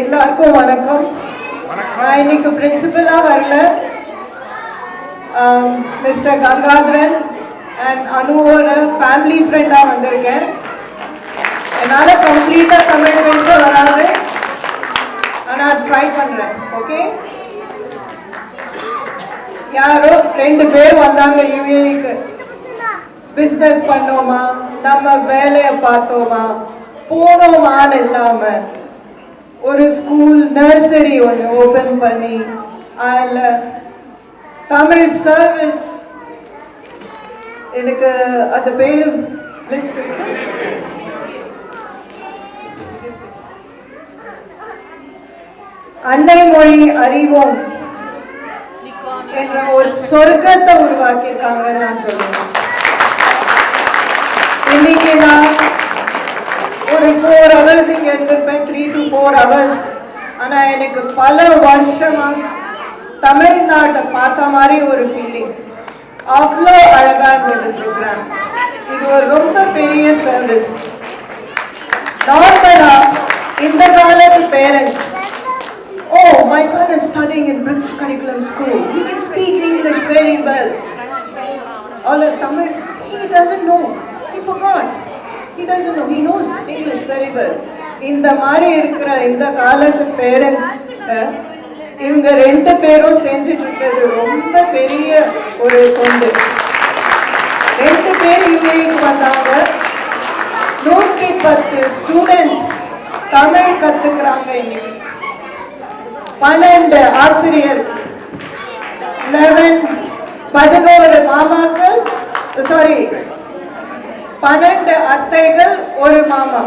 எல்லாருக்கும் வணக்கம். நான் இன்னைக்கு பிரின்சிபலாக வரல. மிஸ்டர் கங்காதரன் அண்ட் அனுவோட ஃபேமிலி ஃப்ரெண்டாக வந்திருக்கேன். என்னால் கம்ப்ளீட்டாக தமிழ் பேச வராது. ஆனால் ட்ரை பண்ணுறேன் ஓகே யாரோ ரெண்டு பேர் வந்தாங்க யூஏக்கு பிஸ்னஸ் பண்ணோமா? நம்ம வேலையை பார்த்தோமா? போனோமான்னு இல்லாம. ஒரு ஸ்கூல் நர்சரி ஒன்று ஓபன் பண்ணி அதில் தமிழ் சர்வீஸ் எனக்கு அந்த பேர் லிஸ்ட் அன்னை மொழி அறிவோம் என்ற ஒரு சொர்க்கத்தை உருவாக்கியிருக்காங்கன்னு நான் சொல்லுவேன் இன்னைக்கு நான் ஃபோர் ஹவர்ஸ் இங்கே இருந்திருப்பேன் த்ரீ டு ஃபோர் ஹவர்ஸ் ஆனால் எனக்கு பல வருஷமா தமிழ்நாட்டை பார்த்த மாதிரி ஒரு ஃபீலிங் அவ்வளோ அழகா இருந்தது ப்ரோக்ராம் இது ஒரு ரொம்ப பெரிய சர்வீஸ் நார்மலா இந்த காலத்து parents oh my son is studying in British curriculum school. He can speak English very well. All of Tamil, he doesn't know. He he He know he knows English very well இந்த மாதிரி இருக்கிற இந்த காலத்து parents இவங்க ரெண்டு பேரும் செஞ்சுட்டு இருக்கிறது ரொம்ப பெரிய ஒரு தொண்டு. ரெண்டு பேர் யூஏக்கு வந்தாங்க. நூற்றி பத்து ஸ்டூடெண்ட்ஸ் தமிழ் கத்துக்கிறாங்க இன்னைக்கு. பன்னெண்டு ஆசிரியர். லெவன் பதினோரு மாமாக்கள் சாரி பன்னெண்டு அத்தைகள் ஒரு மாமா.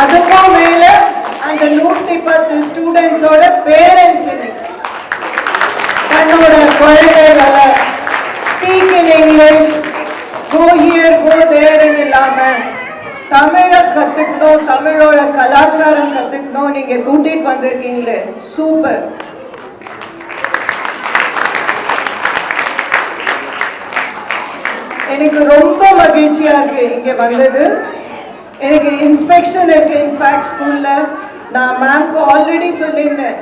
அதுக்கும் மேல அந்த நூத்தி பத்து ஸ்டூடெண்ட்ஸோட பேரண்ட்ஸ் தன்னோட குழந்தைகளை speak in English go here go தேர்ன்னு இல்லாம தமிழை கத்துக்கணும் தமிழோட கலாச்சாரம் கத்துக்கணும் நீங்க கூட்டிட்டு வந்திருக்கீங்களே. சூப்பர் எனக்கு ரொம்ப மகிழ்ச்சியா இருக்கு இங்க வந்தது. எனக்கு இன்ஸ்பெக்ஷன் இருக்கு இன்ஃபேக்ட் ஸ்கூல்ல நான் மேம்க்கு ஆல்ரெடி சொல்லியிருந்தேன்.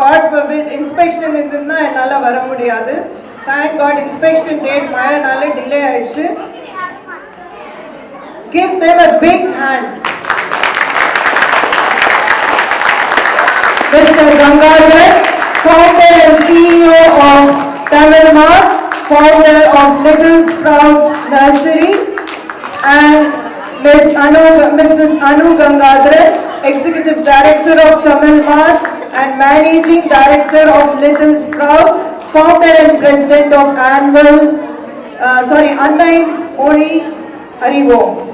காட் ஃபர்பிட் இன்ஸ்பெக்ஷன் இருந்ததுன்னா என்னால் வர முடியாது. தேங்க் காட் இன்ஸ்பெக்ஷன் டேட் மழைனால டிலே ஆயிடுச்சு. Give them a big hand Mr. Gangadhar, founder and CEO of Tamil Mark, founder of Little Sprouts Nursery, and Ms. Anu, Mrs. Anu Gangadhar, Executive Director of Tamil Mart and Managing Director of Little Sprouts, founder and President of annual, uh, sorry, Annai Mori Arivo.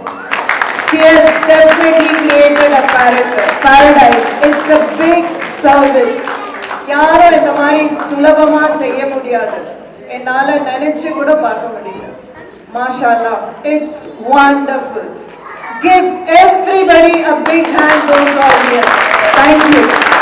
She has definitely created a para- paradise. It's a big service. யாரும் இந்த மாதிரி சுலபமா செய்ய முடியாது என்னால நினைச்சு கூட பார்க்க முடியல மாஷால்லா it's wonderful give everybody a big hand those all here thank you